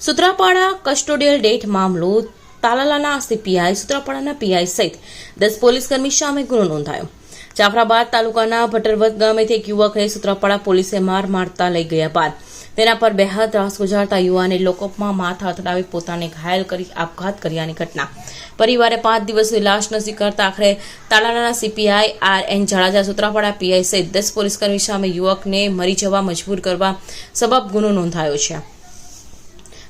Sutrapada custodial date મામલો તાલાલાના CPI સુત્રાપાડાના PI સહિત દસ પોલીસકર્મી સામે ગુનો નોંધાયો. જાફરાબાદ તાલુકાના ભટરવત ગામેથી એક યુવકને સુત્રાપાડા પોલીસે માર મારતા લઈ ગયા બાદ તેના પર બેહદ ત્રાસ ગુજારતા યુવાને લોકઅપમાં માથા અથડાવી પોતાને ઘાયલ કરી આપઘાત કર્યાની ઘટના. પરિવારે પાંચ દિવસની લાશ ન સ્વીકારતા આખરે તાલાલાના CPI R N Jadeja, Sutrapada PI સહિત દસ પોલીસકર્મી સામે યુવકને મરી જવા મજબૂર કરવા સબબ ગુનો નોંધાયો છે.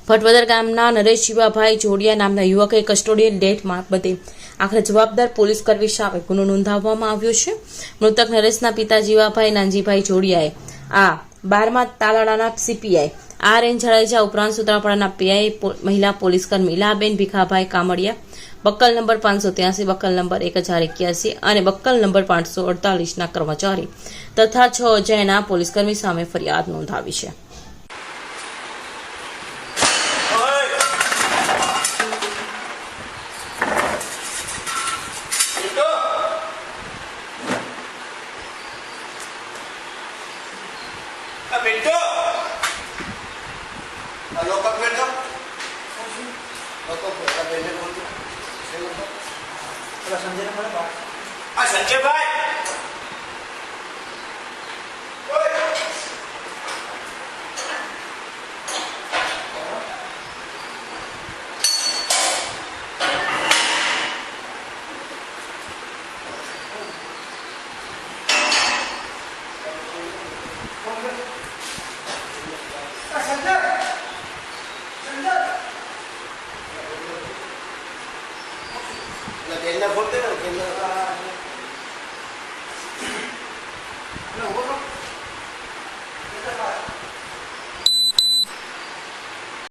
ભટવદર ગામના નરેશ શિવાભાઈ જોડિયા નામના યુવકે કસ્ટોડિયલ ડેથ બાબતે આખરે જવાબદાર પોલીસ કરવી સામે ગુનો નોંધાવવામાં આવ્યો છે. મૃતક નરેશના પિતા જીવાભાઈ, નાનજીભાઈ જોડિયાએ આ બારમા તાલાડાના સીપીઆઈ, આર એન જાડેજા ઉપરાંત સુત્રાપાડાના પીઆઈ મહિલા પોલીસકર્મી લાબેન ભીખાભાઈ કામડિયા, બક્કલ નંબર પાંચસો ત્યાસી, બક્કલ નંબર એક હજાર એક્યાસી અને બક્કલ નંબર પાંચસો અડતાલીસના કર્મચારી તથા છ અજયના પોલીસકર્મી સામે ફરિયાદ નોંધાવી છે. Ah, pintu. Ah, Sanjay mo entienda fuerte.